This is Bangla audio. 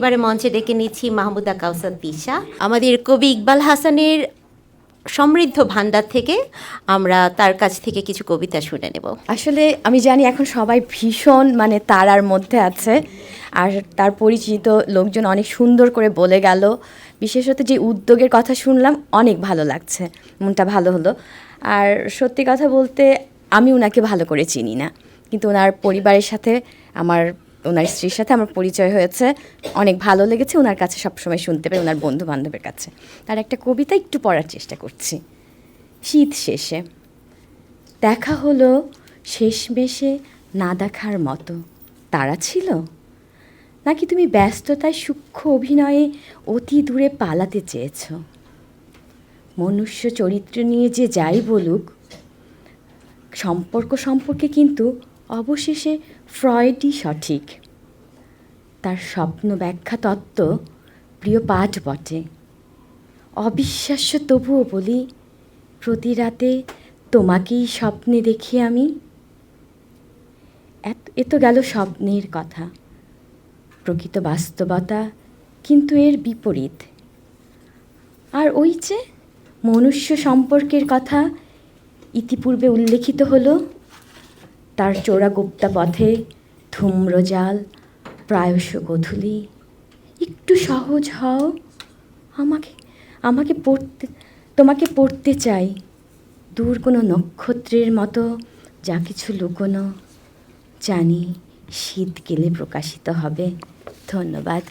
এবারে মঞ্চে ডেকে নিচ্ছি মাহমুদা কাউসার দিশা আমাদের কবি ইকবাল হাসানের সমৃদ্ধ ভান্ডার থেকে আমরা তার কাছ থেকে কিছু কবিতা শুনে নেব। আসলে আমি জানি এখন সবাই ভীষণ মানে তারার মধ্যে আছে, আর তার পরিচিত লোকজন অনেক সুন্দর করে বলে গেল। বিশেষত যে উদ্যোগের কথা শুনলাম, অনেক ভালো লাগছে, মনটা ভালো হলো। আর সত্যি কথা বলতে, আমি ওনাকে ভালো করে চিনি না, কিন্তু ওনার পরিবারের সাথে আমার ওনার স্ত্রীর সাথে আমার পরিচয় হয়েছে। অনেক ভালো লেগেছে ওনার কাছে সবসময় শুনতে পাই ওনার বন্ধু বান্ধবের কাছে। তার একটা কবিতা একটু পড়ার চেষ্টা করছি। শীত শেষে, দেখা হলো শেষমেশে না দেখার মতো। তারা ছিল? নাকি তুমি ব্যস্ততায় সূক্ষ্ম অভিনয়ে অতি দূরে পালাতে চেয়েছ? মনুষ্য চরিত্র নিয়ে যে যাই বলুক, সম্পর্ক সম্পর্কে কিন্তু অবশেষে ফ্রয়েডই সঠিক। তার স্বপ্ন ব্যাখ্যা তত্ত্ব প্রিয় পাঠ বটে। অবিশ্বাস্য তবুও বলি, প্রতি রাতে তোমাকেই স্বপ্নে দেখি আমি। এত, এ তো গেল স্বপ্নের কথা। প্রকৃত বাস্তবতা কিন্তু এর বিপরীত। আর ওই যে মনুষ্য সম্পর্কের কথা ইতিপূর্বে উল্লেখিত হলো তার চোরা গুপ্তা পথে ধূম্রজাল প্রায়শ গধূলি। একটু সহজ হও, আমাকে আমাকে পড়তে, তোমাকে পড়তে চাই। দূর কোনো নক্ষত্রের মতো যা কিছু লুকোনো। জানি শীত গেলে প্রকাশিত হবে। ধন্যবাদ।